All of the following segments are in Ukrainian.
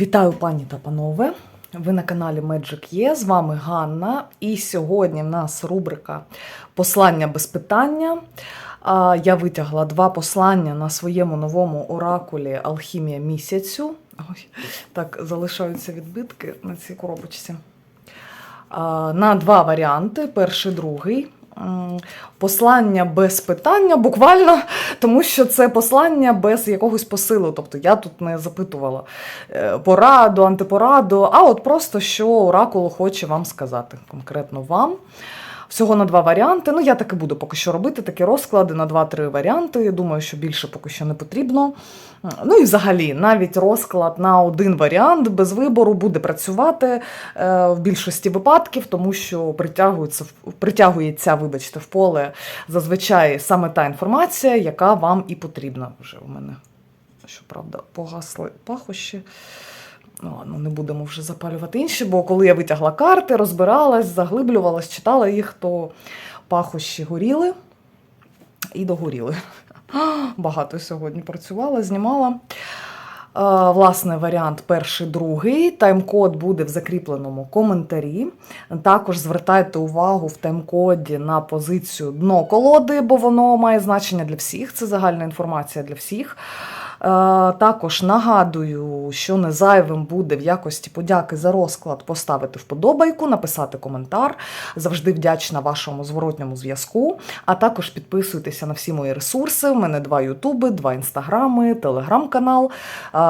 Вітаю пані та панове. Ви на каналі Magic Є. З вами Ганна. І сьогодні в нас рубрика Послання без питання. Я витягла два послання на своєму новому оракулі Алхімія місяцю. Ой, так залишаються відбитки на цій коробочці. На два варіанти: перший, другий. Послання без питання, буквально, тому що це послання без якогось посилу. Тобто я тут не запитувала е, пораду, антипораду, а от просто що оракул хоче вам сказати, конкретно вам. Всього на два варіанти. Ну, я так і буду поки що робити такі розклади на два-три варіанти. Я думаю, що більше поки що не потрібно. Ну і взагалі, навіть розклад на один варіант без вибору буде працювати е, в більшості випадків, тому що притягується, притягується, вибачте, в поле зазвичай саме та інформація, яка вам і потрібна. Вже у мене, щоправда, погасли пахощі. Ну, ладно, не будемо вже запалювати інші, бо коли я витягла карти, розбиралась, заглиблювалась, читала їх, то пахощі горіли і догоріли. Багато сьогодні працювала, знімала. Власне, варіант перший, другий. Тайм-код буде в закріпленому коментарі. Також звертайте увагу в тайм-коді на позицію дно колоди, бо воно має значення для всіх. Це загальна інформація для всіх. Е, Також нагадую, що не зайвим буде в якості подяки за розклад поставити вподобайку, написати коментар. Завжди вдячна вашому зворотньому зв'язку. А також підписуйтеся на всі мої ресурси. У мене два Ютуби, два інстаграми, телеграм-канал.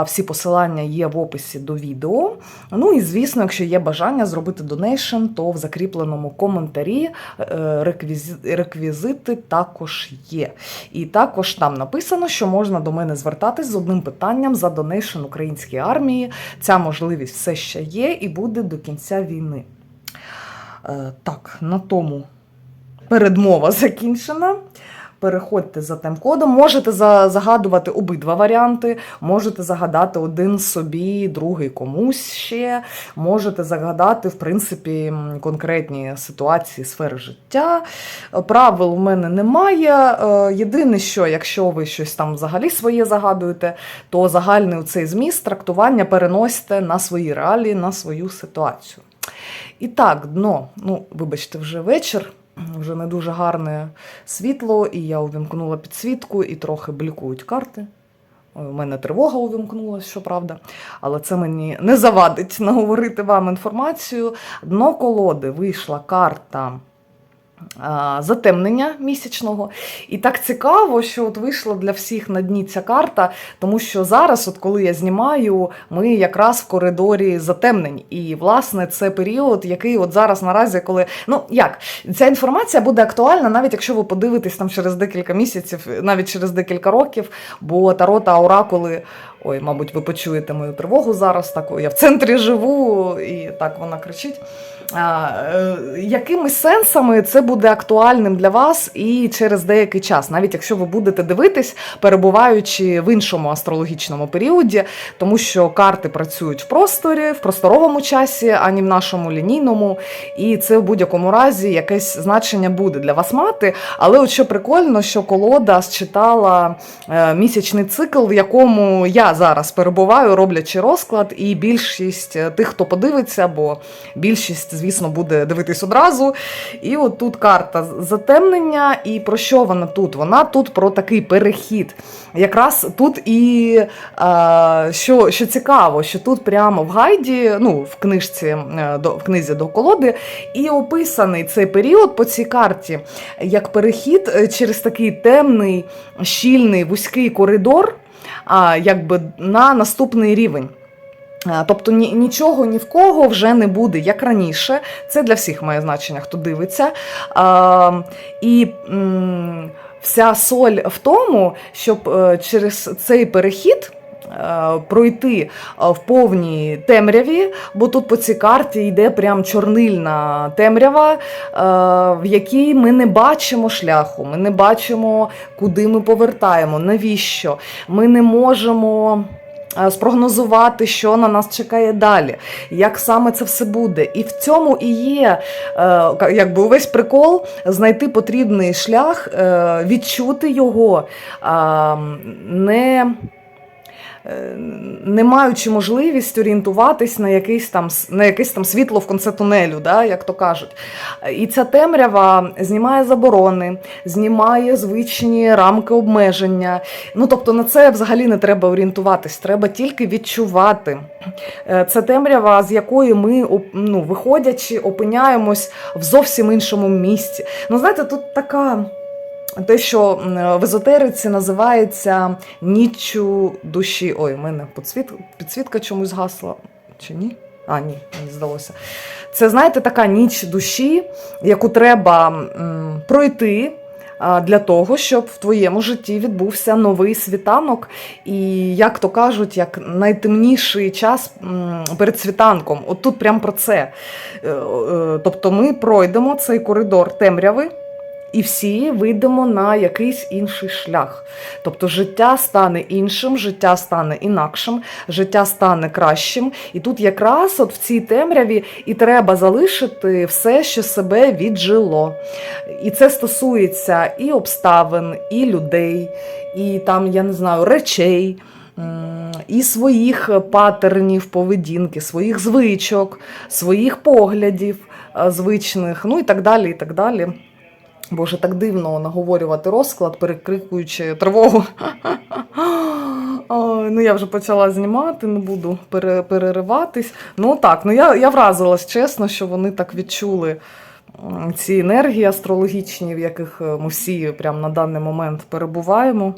Всі посилання є в описі до відео. Ну і звісно, якщо є бажання зробити донейшн, то в закріпленому коментарі е, реквізити також є. І також там написано, що можна до мене звертатись з одним питанням за донейшн українській армії. Ця можливість все ще є і буде до кінця війни. Е, Так, на тому передмова закінчена. Переходьте за тайм-кодом. Можете загадувати обидва варіанти. Можете загадати один собі, другий комусь ще. Можете загадати, в принципі, конкретні ситуації сфери життя. Правил у мене немає. Е, Єдине, що якщо ви щось там взагалі своє загадуєте, то загальний цей зміст трактування переносите на свої реалії, на свою ситуацію. І так, дно, ну, вибачте, вже вечір, вже не дуже гарне світло, і я увімкнула підсвітку, і трохи блікують карти. У мене тривога увімкнулася, щоправда, але це мені не завадить наговорити вам інформацію. Дно колоди вийшла карта затемнення місячного. І так цікаво, що от вийшла для всіх на дні ця карта, тому що зараз, от коли я знімаю, ми якраз в коридорі затемнень. І, власне, це період, який от зараз наразі, коли. Ну як, ця інформація буде актуальна, навіть якщо ви подивитесь там через декілька місяців, навіть через декілька років, бо таро та оракули. Ой, мабуть, ви почуєте мою тривогу зараз. Так, я в центрі живу, і так вона кричить. Е, якимись сенсами це буде актуальним для вас і через деякий час, навіть якщо ви будете дивитись, перебуваючи в іншому астрологічному періоді, тому що карти працюють в просторі, в просторовому часі, ані в нашому лінійному, і це в будь-якому разі якесь значення буде для вас мати. Але от що прикольно, що колода считала е, місячний цикл, в якому я зараз перебуваю, роблячи розклад, і більшість е, тих, хто подивиться, бо більшість, звісно, буде дивитись одразу. І от тут карта затемнення. І про що вона тут? Вона тут про такий перехід. Якраз тут і е, що, що цікаво, що тут прямо в гайді, ну, в книжці, е, в книзі до колоди, і описаний цей період по цій карті як перехід е, через такий темний, щільний, вузький коридор, якби на наступний рівень. Тобто нічого ні в кого вже не буде, як раніше. Це для всіх має значення, хто дивиться. І вся соль в тому, щоб е, через цей перехід. е, Пройти е, в повній темряві, бо тут по цій карті йде прям чорнильна темрява, в якій ми не бачимо шляху, ми не бачимо, куди ми повертаємо, навіщо. Ми не можемо спрогнозувати, що на нас чекає далі, як саме це все буде. І в цьому і є е, якби увесь прикол знайти потрібний шлях, е, відчути його, е, не е, не маючи можливість орієнтуватись на якийсь там, на якесь там світло в конце тунелю, да, як то кажуть. І ця темрява знімає заборони, знімає звичні рамки обмеження. Ну, тобто на це взагалі не треба орієнтуватись, треба тільки відчувати. Е, Це темрява, з якої ми, ну, виходячи, опиняємось в зовсім іншому місці. Ну, знаєте, тут така. Те, що в езотериці називається ніччю душі. Ой, в мене підсвіт... підсвітка чомусь гасла. Чи ні? А, ні, мені здалося. Це, знаєте, така ніч душі, яку треба м, пройти для того, щоб в твоєму житті відбувся новий світанок. І, як то кажуть, як найтемніший час перед світанком. От тут прям про це. Е, е, Тобто ми пройдемо цей коридор темряви. І всі вийдемо на якийсь інший шлях. Тобто життя стане іншим, життя стане інакшим, життя стане кращим. І тут якраз от в цій темряві і треба залишити все, що себе віджило. І це стосується і обставин, і людей, і там, я не знаю, речей. І своїх патернів поведінки, своїх звичок, своїх поглядів е, звичних, ну і так далі. і так далі. Боже, так дивно наговорювати розклад, перекрикуючи тривогу. Ну я вже почала знімати, не буду перериватись. Ну так, ну я, я вразилась чесно, що вони так відчули ці енергії астрологічні, в яких е, ми всі прямо на даний момент перебуваємо.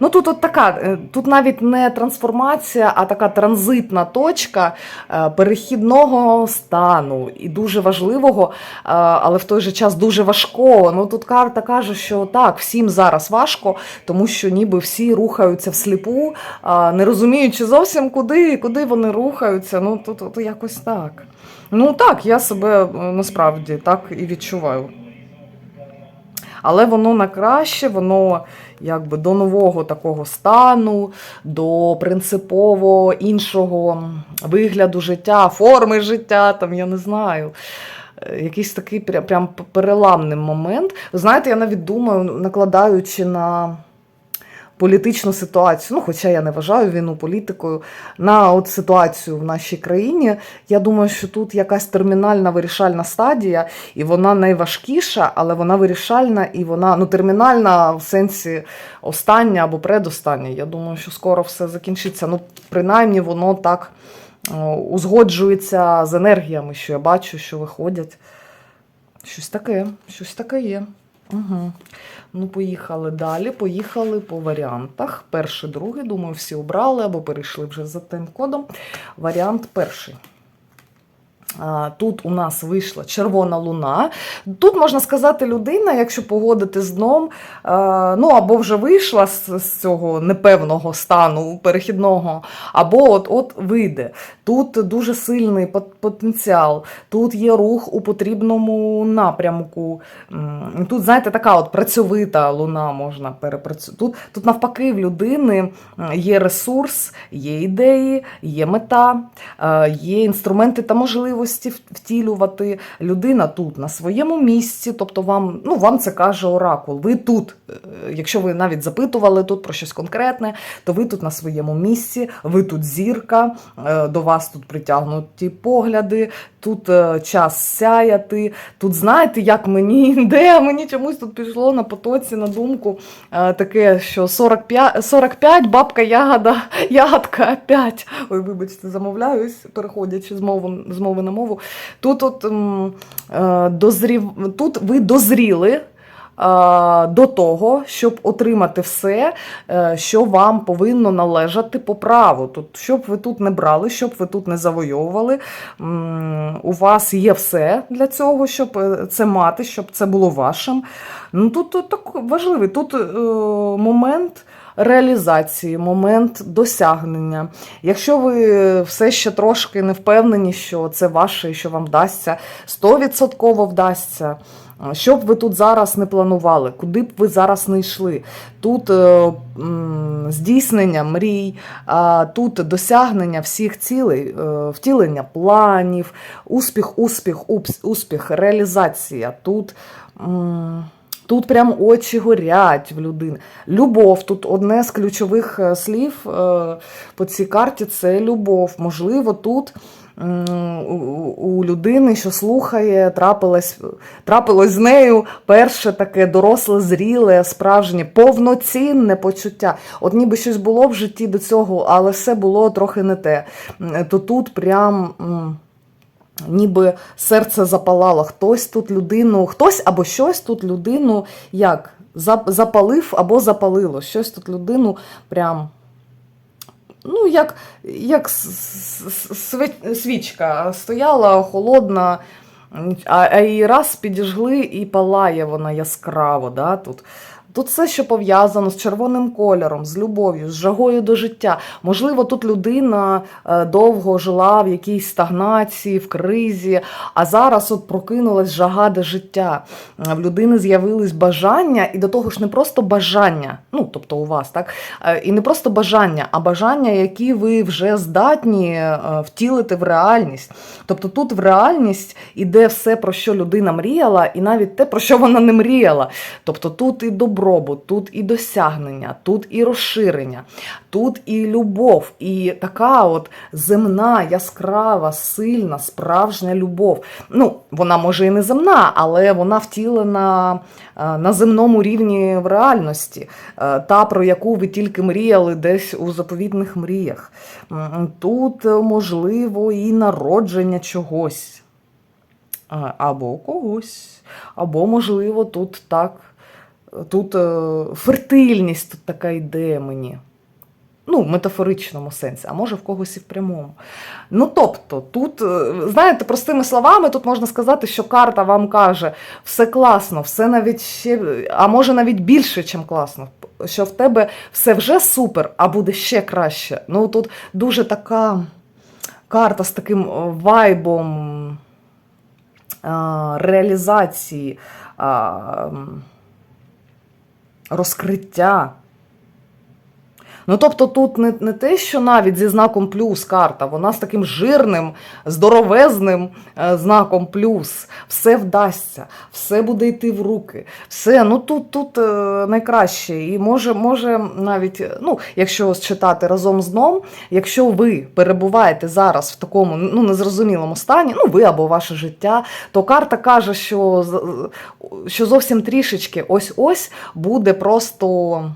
Ну тут от така, е, тут навіть не трансформація, а така транзитна точка е, перехідного стану і дуже важливого, е, але в той же час дуже важкого. Ну тут карта каже, що так, всім зараз важко, тому що ніби всі рухаються всліпу, не розуміючи зовсім куди, куди вони рухаються. Ну тут, тут якось так. Ну так, я себе насправді так і відчуваю. Але воно на краще, воно якби до нового такого стану, до принципово іншого вигляду життя, форми життя, там я не знаю. Е, Якийсь такий прям, прям переламний момент. Знаєте, я навіть думаю, накладаючи на політичну ситуацію, ну, хоча я не вважаю війну політикою, на от ситуацію в нашій країні, я думаю, що тут якась термінальна вирішальна стадія, і вона найважкіша, але вона вирішальна і вона ну, термінальна в сенсі остання або предостання. Я думаю, що скоро все закінчиться. Ну, принаймні, воно так узгоджується з енергіями, що я бачу, що виходять. Щось таке, щось таке є. Угу. Ну, поїхали далі. Поїхали по варіантах. Перший, другий, думаю, всі обрали або перейшли вже за тим кодом. Варіант перший. Тут у нас вийшла червона луна. Тут можна сказати, людина, якщо погодити з дном, ну або вже вийшла з, цього непевного стану перехідного, або от от вийде. Тут дуже сильний потенціал, тут є рух у потрібному напрямку. Тут, знаєте, така от працьовита луна можна перепрацювати. Тут, тут навпаки в людини є ресурс, є ідеї, є мета, є інструменти та можливості в- втілювати. Людина тут на своєму місці, тобто вам, ну, вам це каже оракул. Ви тут, е, якщо ви навіть запитували тут про щось конкретне, то ви тут на своєму місці, ви тут зірка, е, до вас тут притягнуті погляди, тут е, час сяяти. Тут знаєте, як мені йде, мені чомусь тут пішло на потоці на думку таке, що 45, 45 бабка ягода, ягодка 5. Ой, вибачте, замовляюсь, переходячи з мови, з мови на мову. Тут от е, дозрів, тут ви дозріли. е, До того, щоб отримати все, е, що вам повинно належати по праву. Тут, щоб ви тут не брали, щоб ви тут не завойовували. У вас є все для цього, щоб це мати, щоб це було вашим. Ну тут, тут так важливий. Тут е, реалізації, момент досягнення. Якщо ви все ще трошки не впевнені, що це ваше і що вам вдасться, 100% вдасться. Що б ви тут зараз не планували, куди б ви зараз не йшли? Тут е, здійснення мрій, тут досягнення всіх цілей, е, втілення планів, успіх, успіх, успіх, реалізація. Тут Тут прям очі горять в людини. Любов. Тут одне з ключових е, слів е, по цій карті це любов. Можливо, тут у, людини, що слухає, трапилось, трапилось з нею перше таке доросле, зріле, справжнє, повноцінне почуття. От ніби щось було в житті до цього, але все було трохи не те. То тут прям. Ніби серце запалало. Хтось тут людину, хтось або щось тут людину як запалив або запалило. Щось тут людину прям. Ну, як, як свічка стояла холодна, а, а її раз підіжгли і палає вона яскраво. Да, тут. Тут все, що пов'язано з червоним кольором, з любов'ю, з жагою до життя. Можливо, тут людина е, довго жила в якійсь стагнації, в кризі, а зараз от прокинулась жага до життя. Е, В людини з'явились бажання, і до того ж не просто бажання, ну тобто у вас, так? Е, І не просто бажання, а бажання, які ви вже здатні втілити в реальність. Тобто тут в реальність іде все, про що людина мріяла, і навіть те, про що вона не мріяла. Тобто тут і добробут, тут і досягнення, тут і розширення, тут і любов, і така от земна, яскрава, сильна, справжня любов. Ну, вона може і не земна, але вона втілена е, на земному рівні в реальності, Е, та, про яку ви тільки мріяли десь у заповітних мріях. Тут, е, можливо, і народження чогось. Або когось. Або, можливо, тут так. Тут е, фертильність тут така йде мені. Ну, в метафоричному сенсі, а може в когось і в прямому. Ну, тобто, тут, е, знаєте, простими словами, тут можна сказати, що карта вам каже, все класно, все навіть ще, а може навіть більше, ніж класно. Що в тебе все вже супер, а буде ще краще. Ну, тут дуже така карта з таким е, вайбом реалізації, розкриття. Ну, тобто тут не, не те, що навіть зі знаком плюс карта, вона з таким жирним, здоровезним е, знаком плюс. Все вдасться, все буде йти в руки. Все, ну тут, тут е, найкраще. І може, може навіть, е, ну, якщо читати разом з дном, якщо ви перебуваєте зараз в такому ну, незрозумілому стані, ну ви або ваше життя, то карта каже, що, що зовсім трішечки ось-ось буде просто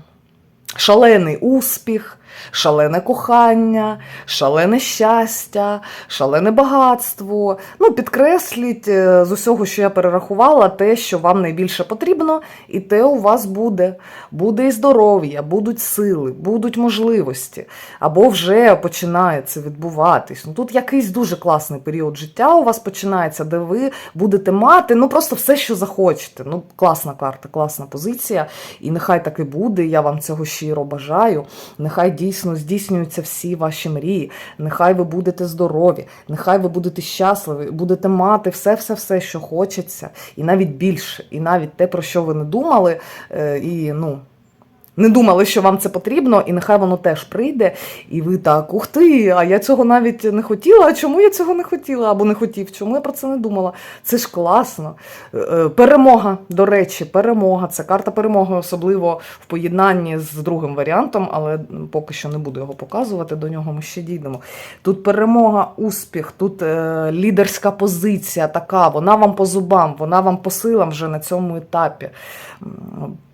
шалений успіх, шалене кохання, шалене щастя, шалене багатство. Ну, підкресліть е, з усього, що я перерахувала, те, що вам найбільше потрібно, і те у вас буде. Буде і здоров'я, будуть сили, будуть можливості, або вже починає це відбуватись. Ну, тут якийсь дуже класний період життя у вас починається, де ви будете мати ну, просто все, що захочете. Ну, класна карта, класна позиція. І нехай так і буде. Я вам цього щиро бажаю. Нехай дійсно здійснюються всі ваші мрії. Нехай ви будете здорові, нехай ви будете щасливі, будете мати все-все-все, що хочеться, і навіть більше, і навіть те, про що ви не думали, е, і ну. Не думали, що вам це потрібно, і нехай воно теж прийде, і ви так, ух ти, а я цього навіть не хотіла. А чому я цього не хотіла або не хотів? Чому я про це не думала? Це ж класно. Е, е, Перемога, до речі, перемога. Це карта перемоги, особливо в поєднанні з другим варіантом, але поки що не буду його показувати, до нього ми ще дійдемо. Тут перемога, успіх, тут е, лідерська позиція така, вона вам по зубам, вона вам по силам вже на цьому етапі.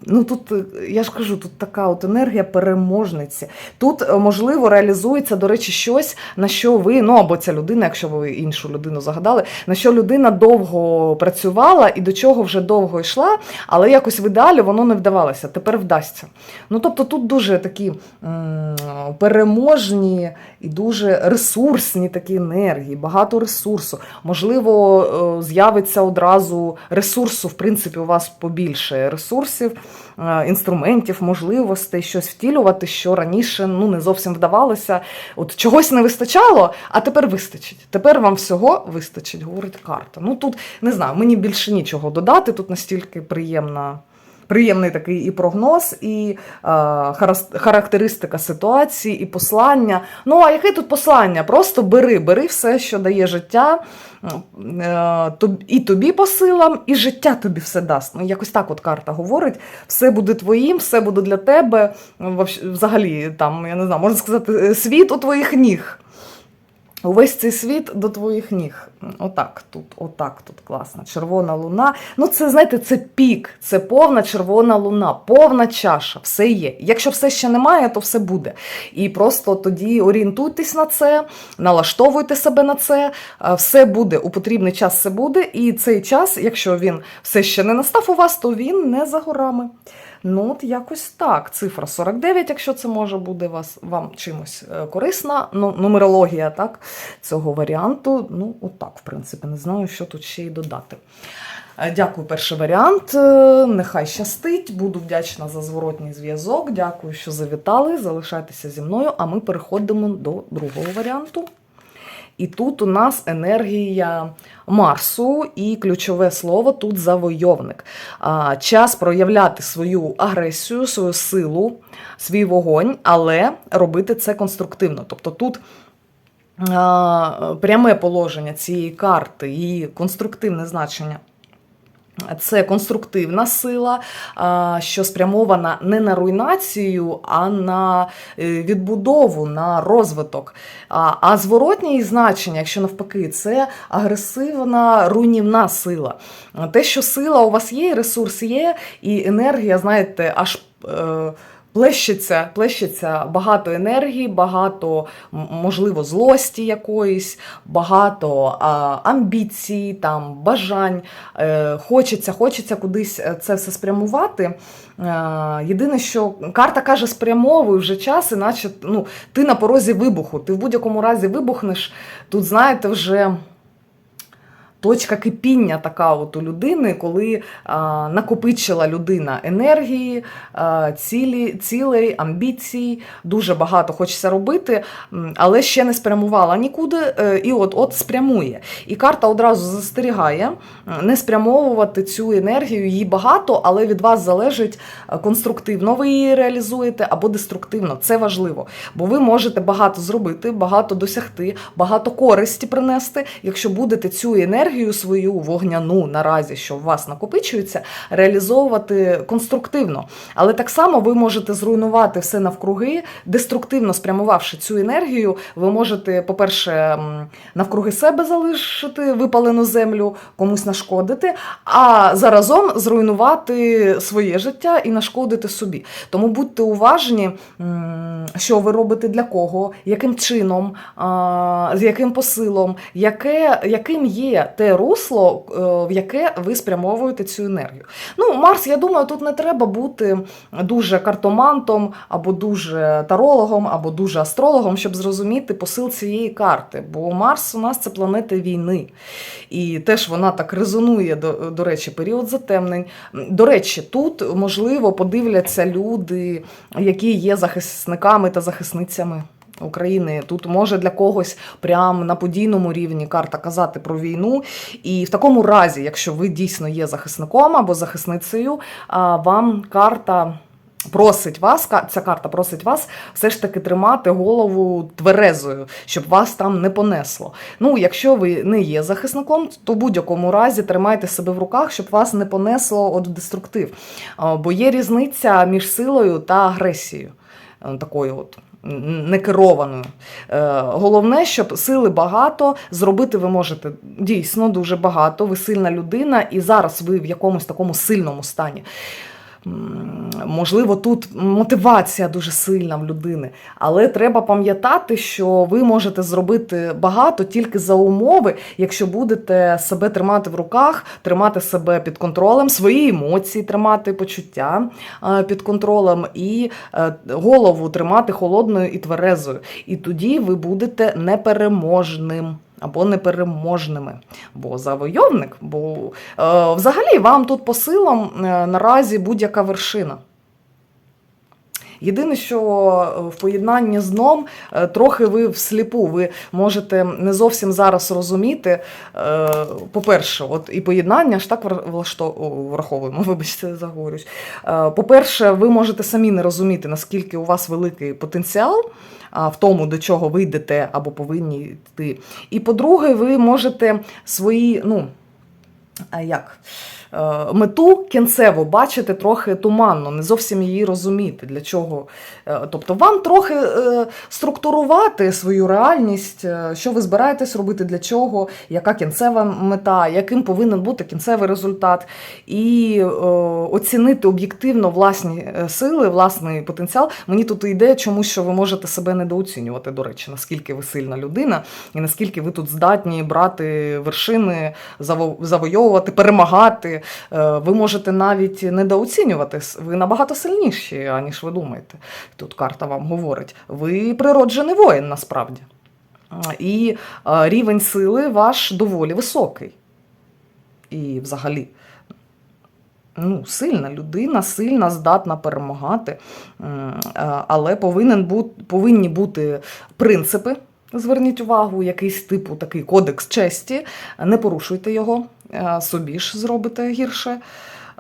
Ну тут е, я ж кажу, тут така от енергія переможниці. Тут е, можливо реалізується, до речі, щось, на що ви, ну або ця людина, якщо ви іншу людину загадали, на що людина довго працювала і до чого вже довго йшла, але якось в ідеалі воно не вдавалося. Тепер вдасться. Ну тобто тут дуже такі м, переможні і дуже ресурсні такі енергії, багато ресурсу. Можливо, е, з'явиться одразу ресурсу, в принципі, у вас побільше ресурсів, інструментів, можливостей, щось втілювати, що раніше ну, не зовсім вдавалося. От чогось не вистачало, а тепер вистачить. Тепер вам всього вистачить, говорить карта. Ну тут не знаю, мені більше нічого додати. Тут настільки приємна приємний такий і прогноз, і е, характеристика ситуації, і послання. Ну, а яке тут послання? Просто бери, бери все, що дає життя, е, і тобі по силам, і життя тобі все дасть. Ну, якось так от карта говорить: все буде твоїм, все буде для тебе. Взагалі, там, я не знаю, можна сказати, е, світ у твоїх ніг. Увесь цей світ до твоїх ніг. Отак тут, отак тут класно. Червона луна. Ну, це, знаєте, це пік, це повна червона луна, повна чаша, все є. Якщо все ще немає, то все буде. І просто тоді орієнтуйтесь на це, налаштовуйте себе на це, все буде, у потрібний час все буде. І цей час, якщо він все ще не настав у вас, то він не за горами. Ну, от якось так. Цифра 49, якщо це може буде вас, вам чимось е, корисна. Ну, нумерологія, так, цього варіанту. Ну, отак, в принципі, не знаю, що тут ще й додати. Е, Дякую, перший варіант. Е, Нехай щастить. Буду вдячна за зворотній зв'язок. Дякую, що завітали. Залишайтеся зі мною, а ми переходимо до другого варіанту. І тут у нас енергія Марсу, і ключове слово тут завойовник. Час проявляти свою агресію, свою силу, свій вогонь, але робити це конструктивно. Тобто тут. Пряме положення цієї карти і конструктивне значення це конструктивна сила, що спрямована не на руйнацію, а на е, відбудову, на розвиток. А, зворотнє її значення, якщо навпаки, це агресивна руйнівна сила. Те, що сила у вас є, ресурс є, і енергія, знаєте, аж. Плещеться, плещеться багато енергії, багато, можливо, злості якоїсь, багато а, амбіцій, там, бажань. Е, хочеться, хочеться кудись е, це все спрямувати. Е, єдине, що карта каже, спрямовуй вже час, іначе ну, ти на порозі вибуху. Ти в будь-якому разі вибухнеш. Тут, знаєте, вже. Точка кипіння така от у людини, коли а, накопичила людина енергії, а, цілі, цілей, амбіцій, дуже багато хочеться робити, але ще не спрямувала нікуди, е, і от от спрямує. І карта одразу застерігає не спрямовувати цю енергію, її багато, але від вас залежить е, конструктивно ви її реалізуєте або деструктивно. Це важливо, бо ви можете багато зробити, багато досягти, багато користі принести, якщо будете цю енергію свою вогняну наразі, що у вас накопичується, реалізовувати конструктивно. Але так само ви можете зруйнувати все навкруги, деструктивно спрямувавши цю енергію, ви можете, по-перше, навкруги себе залишити випалену землю, комусь нашкодити, а заразом зруйнувати своє життя і нашкодити собі. Тому будьте уважні, що ви робите для кого, яким чином, з яким посилом, яке, яким є те русло, е, в яке ви спрямовуєте цю енергію. Ну, Марс, я думаю, тут не треба бути дуже картомантом, або дуже тарологом, або дуже астрологом, щоб зрозуміти посил цієї карти. Бо Марс у нас це планета війни. І теж вона так резонує, до, до речі, період затемнень. До речі, тут можливо подивляться люди, які є захисниками та захисницями. України тут може для когось прям на подійному рівні карта казати про війну. І в такому разі, якщо ви дійсно є захисником або захисницею, вам карта. Просить вас, ця карта просить вас все ж таки тримати голову тверезою, щоб вас там не понесло. Ну, якщо ви не є захисником, то в будь-якому разі тримайте себе в руках, щоб вас не понесло от в деструктив. Бо є різниця між силою та агресією. Е, Такою от некерованою. Е, Головне, щоб сили багато, зробити ви можете дійсно дуже багато. Ви сильна людина, і зараз ви в якомусь такому сильному стані. Можливо, тут мотивація дуже сильна в людини, але треба пам'ятати, що ви можете зробити багато тільки за умови, якщо будете себе тримати в руках, тримати себе під контролем, свої емоції тримати, почуття е, під контролем і е, голову тримати холодною і тверезою. І тоді ви будете непереможним. Або непереможними, бо завойовник, бо е, взагалі вам тут по силам е, наразі будь-яка вершина. Єдине, що е, в поєднанні з дном трохи ви всліпу, ви можете не зовсім зараз розуміти. По-перше, от і поєднання ж так вра- враховуємо, вибачте, заговорюсь. Е, По-перше, ви можете самі не розуміти, наскільки у вас великий потенціал. В тому, до чого ви йдете або повинні йти. І по-друге, ви можете свої, ну, як? Е, Мету кінцево бачити трохи туманно, не зовсім її розуміти. Для чого? Е, Тобто, вам трохи е, структурувати свою реальність, що ви збираєтесь робити, для чого, яка кінцева мета, яким повинен бути кінцевий результат, і оцінити об'єктивно власні сили, власний потенціал. Мені тут йде чомусь, що ви можете себе недооцінювати, до речі, наскільки ви сильна людина, і наскільки ви тут здатні брати вершини, заво- завойовувати, перемагати. Е, Ви можете навіть недооцінювати. Ви набагато сильніші, аніж ви думаєте. Тут карта вам говорить. Ви природжений воїн насправді. І е, рівень сили ваш доволі високий. І взагалі. Ну, сильна людина, сильна, здатна перемагати, е, але повинен бути, повинні бути принципи. Зверніть увагу, якийсь типу такий кодекс честі. Не порушуйте його, собі ж зробите гірше.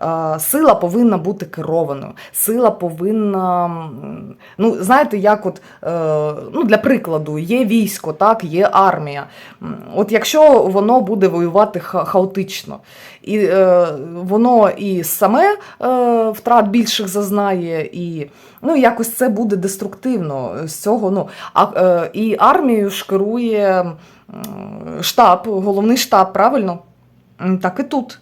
Е, Сила повинна бути керованою. Сила повинна. Ну, знаєте, як от е, ну, для прикладу, є військо, так, є армія. От якщо воно буде воювати хаотично, і е, воно і саме е, втрат більших зазнає, і ну, якось це буде деструктивно з цього. Ну, а, е, і армією ж керує штаб, головний штаб, правильно? Так і тут.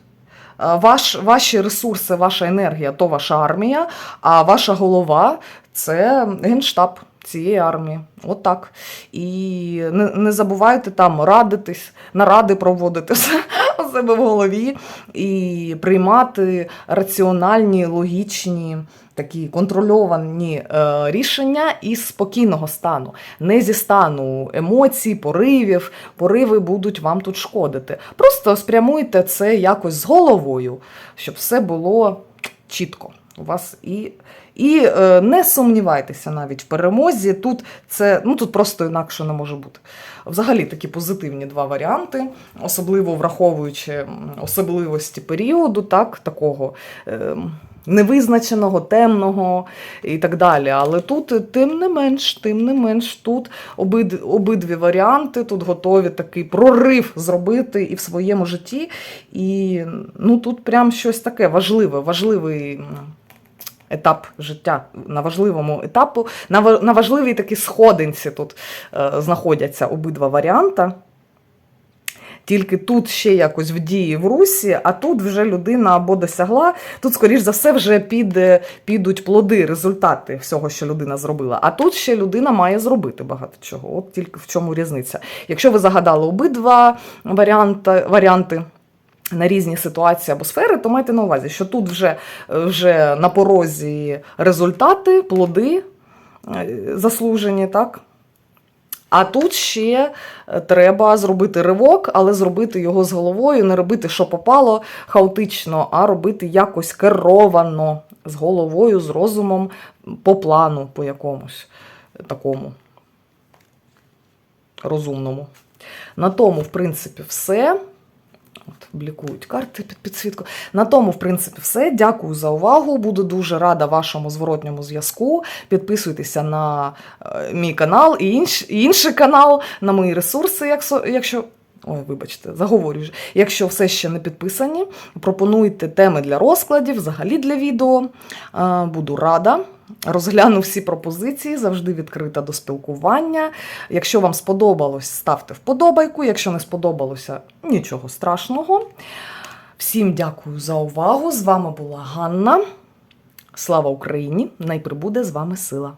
Е, Ваш, ваші ресурси, ваша енергія то ваша армія, а ваша голова це генштаб цієї армії. От так. І не, не забувайте там радитись, наради проводити все у себе в голові і приймати раціональні, логічні, такі контрольовані е, рішення із спокійного стану, не зі стану емоцій, поривів. Пориви будуть вам тут шкодити. Просто спрямуйте це якось з головою, щоб все було чітко. У вас і, і е, не сумнівайтеся навіть в перемозі. Тут це ну тут просто інакше не може бути. Взагалі такі позитивні два варіанти, особливо враховуючи особливості періоду, так, такого. Е, Невизначеного, темного і так далі. Але тут, тим не менш, тим не менш, тут обид, обидві варіанти тут готові такий прорив зробити і в своєму житті. І ну, тут прям щось таке важливе, важливий етап життя. На важливому етапу, на, важливій такій сходинці тут е, знаходяться обидва варіанти. Тільки тут ще якось в дії в русі, а тут вже людина або досягла. Тут, скоріш за все, вже піде, підуть плоди, результати всього, що людина зробила. А тут ще людина має зробити багато чого. От тільки в чому різниця. Якщо ви загадали обидва варіанти, варіанти на різні ситуації або сфери, то майте на увазі, що тут вже, вже на порозі результати, плоди е, заслужені, так? А тут ще е, треба зробити ривок, але зробити його з головою, не робити, що попало хаотично, а робити якось керовано з головою, з розумом, по плану, по якомусь такому розумному. На тому, в принципі, все. От, блікують карти під підсвітку. На тому, в принципі, все. Дякую за увагу. Буду дуже рада вашому зворотньому зв'язку. Підписуйтеся на е, мій канал і, інш, інший канал, на мої ресурси, якщо. якщо Ой, вибачте, заговорюю. вже. Якщо все ще не підписані, пропонуйте теми для розкладів, взагалі для відео. Е, Буду рада. Розгляну всі пропозиції, завжди відкрита до спілкування. Якщо вам сподобалось, ставте вподобайку. Якщо не сподобалося, нічого страшного. Всім дякую за увагу. З вами була Ганна. Слава Україні! Найприбуде з вами сила!